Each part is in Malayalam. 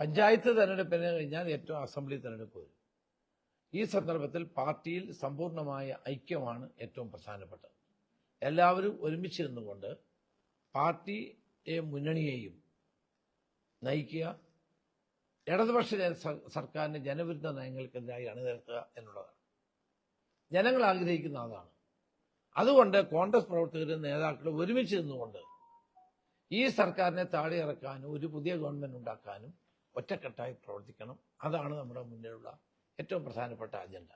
പഞ്ചായത്ത് തെരഞ്ഞെടുപ്പിന് കഴിഞ്ഞാൽ ഏറ്റവും അസംബ്ലി തെരഞ്ഞെടുപ്പ് വരും. ഈ സന്ദർഭത്തിൽ പാർട്ടിയിൽ സമ്പൂർണമായ ഐക്യമാണ് ഏറ്റവും പ്രധാനപ്പെട്ടത്. എല്ലാവരും ഒരുമിച്ചിരുന്നു നിന്നുകൊണ്ട് പാർട്ടിയെ മുന്നണിയെയും നയിക്കുക ഇടതുപക്ഷ ജന- സ- സർക്കാരിന്റെ ജനവിരുദ്ധ നയങ്ങൾക്കെതിരായി അണിനിരത്തുക എന്നുള്ളതാണ്. ജനങ്ങൾ ആഗ്രഹിക്കുന്ന അതാണ്. അതുകൊണ്ട് കോൺഗ്രസ് പ്രവർത്തകരും നേതാക്കളും ഒരുമിച്ച് നിന്നുകൊണ്ട് ഈ സർക്കാരിനെ താഴെ ഇറക്കാനും ഒരു പുതിയ ഗവൺമെന്റ് ഉണ്ടാക്കാനും ഒറ്റക്കെട്ടായി പ്രവർത്തിക്കണം. അതാണ് നമ്മുടെ മുന്നിലുള്ള ഏറ്റവും പ്രധാനപ്പെട്ട അജണ്ട.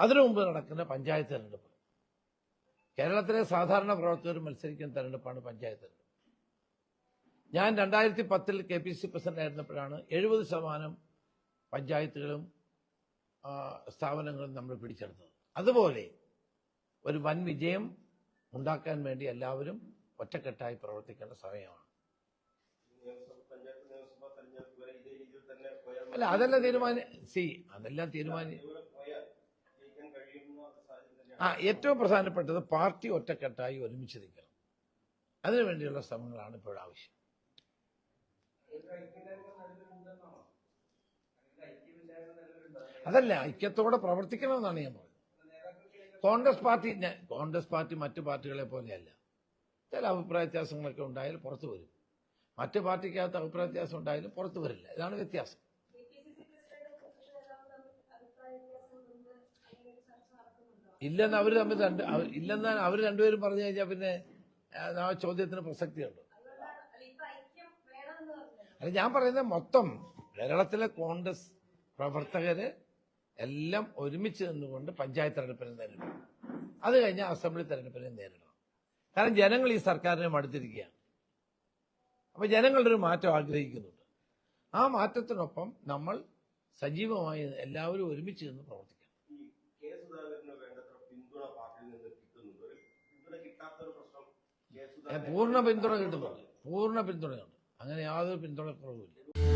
അതിനു മുമ്പ് നടക്കുന്ന പഞ്ചായത്ത് തെരഞ്ഞെടുപ്പ്. കേരളത്തിലെ സാധാരണ പ്രവർത്തകർ മത്സരിക്കുന്ന തെരഞ്ഞെടുപ്പാണ് പഞ്ചായത്ത് തെരഞ്ഞെടുപ്പ്. ഞാൻ രണ്ടായിരത്തി പത്തിൽ കെ പി സി പ്രസിഡന്റ് ആയിരുന്നപ്പോഴാണ് എഴുപത് ശതമാനം പഞ്ചായത്തുകളും സ്ഥാപനങ്ങളും നമ്മൾ പിടിച്ചെടുത്തത്. അതുപോലെ ഒരു വൻ വിജയം ഉണ്ടാക്കാൻ വേണ്ടി എല്ലാവരും ഒറ്റക്കെട്ടായി പ്രവർത്തിക്കേണ്ട സമയമാണ്. അല്ല അതെല്ലാം തീരുമാനം. സി അതെല്ലാം തീരുമാനം. ആ ഏറ്റവും പ്രധാനപ്പെട്ടത് പാർട്ടി ഒറ്റക്കെട്ടായി ഒരുമിച്ച് നിൽക്കണം. അതിനുവേണ്ടിയുള്ള ശ്രമങ്ങളാണ് ഇപ്പോൾ ആവശ്യം. അതല്ല ഐക്യത്തോടെ പ്രവർത്തിക്കണമെന്നാണ് ഞാൻ പറഞ്ഞത്. കോൺഗ്രസ് പാർട്ടി കോൺഗ്രസ് പാർട്ടി മറ്റു പാർട്ടികളെ പോലെയല്ല. ചില അഭിപ്രായ വ്യത്യാസങ്ങളൊക്കെ ഉണ്ടായാൽ പുറത്തു വരും. മറ്റു പാർട്ടിക്കകത്ത് അഭിപ്രായ വ്യത്യാസം ഉണ്ടായാലും പുറത്തു വരില്ല. ഇതാണ് വ്യത്യാസം. ഇല്ലെന്ന് അവർ തമ്മിൽ രണ്ട് ഇല്ലെന്നാണ് അവർ രണ്ടുപേരും പറഞ്ഞു കഴിഞ്ഞാൽ പിന്നെ ആ, ചോദ്യത്തിന് പ്രസക്തിയുണ്ട്. അല്ല ഞാൻ പറയുന്നത് മൊത്തം കേരളത്തിലെ കോൺഗ്രസ് പ്രവർത്തകര് എല്ലാം ഒരുമിച്ച് നിന്നുകൊണ്ട് പഞ്ചായത്ത് തെരഞ്ഞെടുപ്പിനെ നേരിടണം. അത് കഴിഞ്ഞ് അസംബ്ലി തെരഞ്ഞെടുപ്പിനെ നേരിടണം. കാരണം ജനങ്ങൾ ഈ സർക്കാരിനെ മടുത്തിരിക്കുകയാണ്. അപ്പൊ ജനങ്ങളുടെ ഒരു മാറ്റം ആഗ്രഹിക്കുന്നുണ്ട്. ആ മാറ്റത്തിനൊപ്പം നമ്മൾ സജീവമായി എല്ലാവരും ഒരുമിച്ച് നിന്ന് പ്രവർത്തിക്കണം. പൂർണ പിന്തുണ കിട്ടുന്നുണ്ട് പൂർണ പിന്തുണയുണ്ട്. അങ്ങനെ യാതൊരു പിന്തുണക്കുറവുമില്ല.